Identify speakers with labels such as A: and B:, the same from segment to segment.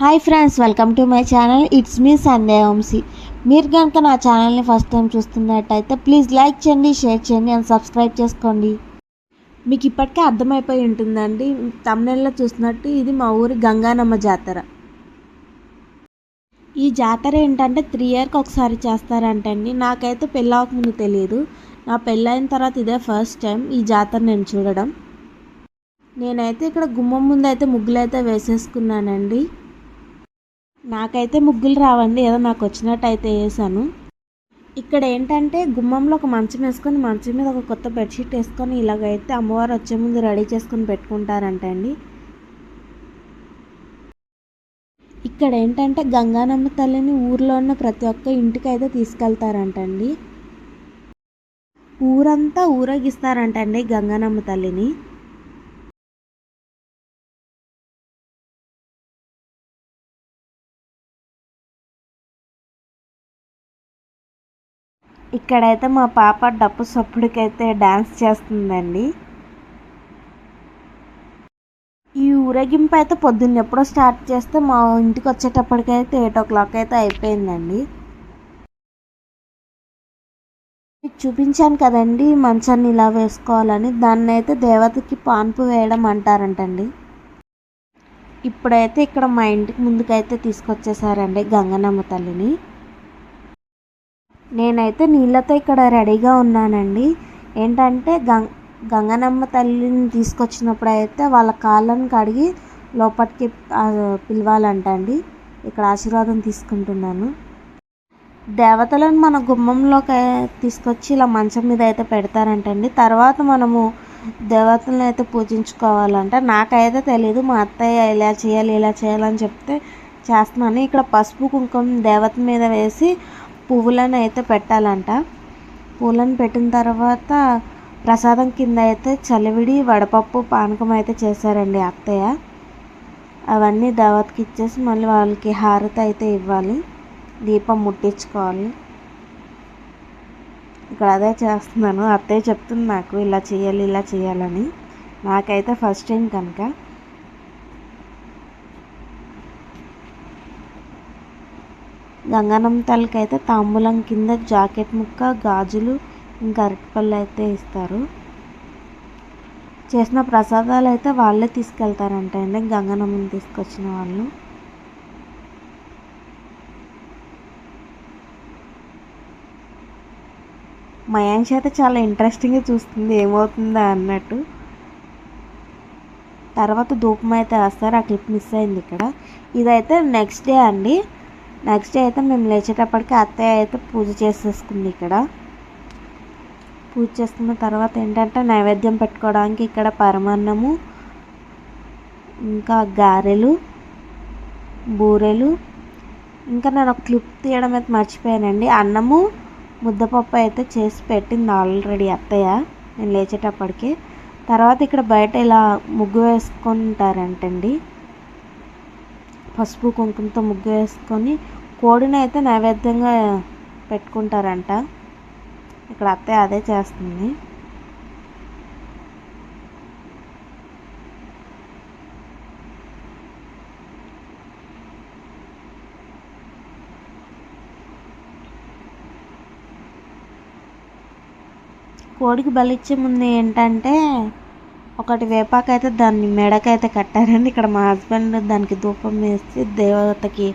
A: Hi friends welcome to my channel it's me Sande Vamsi మీరు కనుక నా ఛానల్ని ఫస్ట్ టైం చూస్తున్నట్టయితే ప్లీజ్ లైక్ చేయండి షేర్ చేయండి అండ్ సబ్స్క్రైబ్ చేసుకోండి. మీకు ఇప్పటికే అర్థమైపోయి ఉంటుందండి. తమిళలో చూసినట్టు ఇది మా ఊరి గంగానమ్మ జాతర. ఈ జాతర ఏంటంటే త్రీ ఇయర్కి ఒకసారి చేస్తారంటండి. నాకైతే పెళ్ళి ముందు తెలియదు నా పెళ్ళైన తర్వాత ఇదే ఫస్ట్ టైం ఈ జాతర నేను చూడడం. నేనైతే ఇక్కడ గుమ్మం ముందు అయితే ముగ్గులు అయితే వేసేసుకున్నానండి. నాకైతే ముగ్గులు రావండి ఏదో నాకు వచ్చినట్టు అయితే వేసాను. ఇక్కడ ఏంటంటే గుమ్మంలో ఒక మంచం వేసుకొని మంచం మీద ఒక కొత్త బెడ్షీట్ వేసుకొని ఇలాగైతే అమ్మవారు వచ్చే ముందు రెడీ చేసుకొని పెట్టుకుంటారంట అండి ఇక్కడ ఏంటంటే గంగానమ్మ తల్లిని ఊర్లో ఉన్న ప్రతి ఒక్క ఇంటికి అయితే తీసుకెళ్తారంటండి. ఊరంతా ఊరేగిస్తారంటండి గంగానమ్మ తల్లిని. ఇక్కడైతే మా పాప డప్పు సప్పుడికైతే డ్యాన్స్ చేస్తుందండి. ఈ ఊరేగింపు అయితే పొద్దున్న ఎప్పుడో స్టార్ట్ చేస్తే మా ఇంటికి వచ్చేటప్పటికైతే ఎయిట్ ఓ క్లాక్ అయితే అయిపోయిందండి. మీకు చూపించాను కదండి మంచాన్ని ఇలా వేసుకోవాలని. దాన్ని అయితే దేవతకి పాన్పు వేయడం అంటారంటండి. ఇప్పుడైతే ఇక్కడ మా ఇంటికి ముందుకైతే తీసుకొచ్చేసారండి గంగనమ్మ తల్లిని. నేనైతే నీళ్ళతో ఇక్కడ రెడీగా ఉన్నానండి. ఏంటంటే గం గంగనమ్మ తల్లిని తీసుకొచ్చినప్పుడు అయితే వాళ్ళ కాళ్ళను కడిగి లోపలికి పిలవాలంట అండి ఇక్కడ ఆశీర్వాదం తీసుకుంటున్నాను. దేవతలను మన గుమ్మంలోకి తీసుకొచ్చి ఇలా మంచం మీద అయితే పెడతారంటండి. తర్వాత మనము దేవతలను అయితే పూజించుకోవాలంట. నాకైతే తెలియదు మా అత్తయ్య ఇలా చేయాలి ఇలా చేయాలని చెప్తే చేస్తున్నాను. ఇక్కడ పసుపు కుంకుమ దేవత మీద వేసి పువ్వులను అయితే పెట్టాలంట. పూలను పెట్టిన తర్వాత ప్రసాదం కింద అయితే చలివిడి వడపప్పు పానకం అయితే చేశారండి అత్తయ్య. అవన్నీ దావత్కి ఇచ్చేసి మళ్ళీ వాళ్ళకి హారతి అయితే ఇవ్వాలి. దీపం ముట్టించుకోవాలి. ఇక్కడ అదే చేస్తున్నాను. అత్తయ్య చెప్తుంది నాకు ఇలా చేయాలి ఇలా చేయాలని. నాకైతే ఫస్ట్ టైం కనుక. గంగనం తల్లికి అయితే తాంబూలం కింద జాకెట్ ముక్క గాజులు ఇంకా అరటిపళ్ళు అయితే ఇస్తారు. చేసిన ప్రసాదాలు అయితే వాళ్ళే తీసుకెళ్తారంట అండి గంగనమ్మని తీసుకొచ్చిన వాళ్ళు. మయాంక్ష అయితే చాలా ఇంట్రెస్టింగ్గా చూస్తుంది ఏమవుతుందా అన్నట్టు. తర్వాత ధూపం అయితే వేస్తారు ఆ క్లిప్ మిస్ అయింది ఇక్కడ. ఇదైతే నెక్స్ట్ డే అండి. నెక్స్ట్ డే అయితే మేము లేచేటప్పటికి అత్తయ్య అయితే పూజ చేసేసుకుంది ఇక్కడ. పూజ చేసుకున్న తర్వాత ఏంటంటే నైవేద్యం పెట్టుకోవడానికి ఇక్కడ పరమాన్నము ఇంకా గారెలు బూరెలు. ఇంకా నేను ఒక క్లిప్ తీయడం అయితే మర్చిపోయానండి. అన్నము ముద్దపప్పు అయితే చేసి పెట్టింది ఆల్రెడీ అత్తయ్య నేను లేచేటప్పటికి. తర్వాత ఇక్కడ బయట ఇలా ముగ్గు వేసుకుంటారంటండి. పసుపు కుంకుమతో ముగ్గు వేసుకొని కోడిని అయితే నైవేద్యంగా పెట్టుకుంటారంట. ఇక్కడ అత్తయ్య అదే చేస్తుంది. కోడికి బలిచ్చే ముందు ఏంటంటే ఒకటి వేపాకైతే దాన్ని మెడకైతే కట్టారండి. ఇక్కడ మా హస్బెండ్ దానికి ధూపం వేసి దేవతకి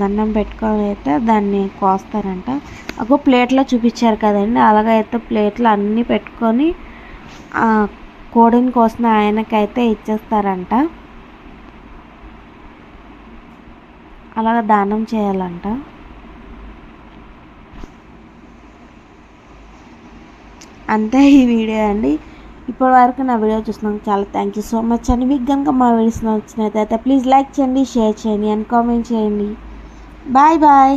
A: దండం పెట్టుకొని అయితే దాన్ని కోస్తారంట. ఒక ప్లేట్లో చూపించారు కదండి. అలాగైతే ప్లేట్లు అన్నీ పెట్టుకొని కోడిని కోసిన ఆయనకైతే ఇచ్చేస్తారంట. అలాగ దానం చేయాలంట. అంతే ఈ వీడియో అండి. ఇప్పటి వరకు నా వీడియో చూసినందుకు చాలా థ్యాంక్ యూ సో మచ్ అండి. మీకు కనుక మా వీడియోస్ నచ్చినట్లయితే ప్లీజ్ లైక్ చేయండి షేర్ చేయండి అండ్ కామెంట్ చేయండి. Bye bye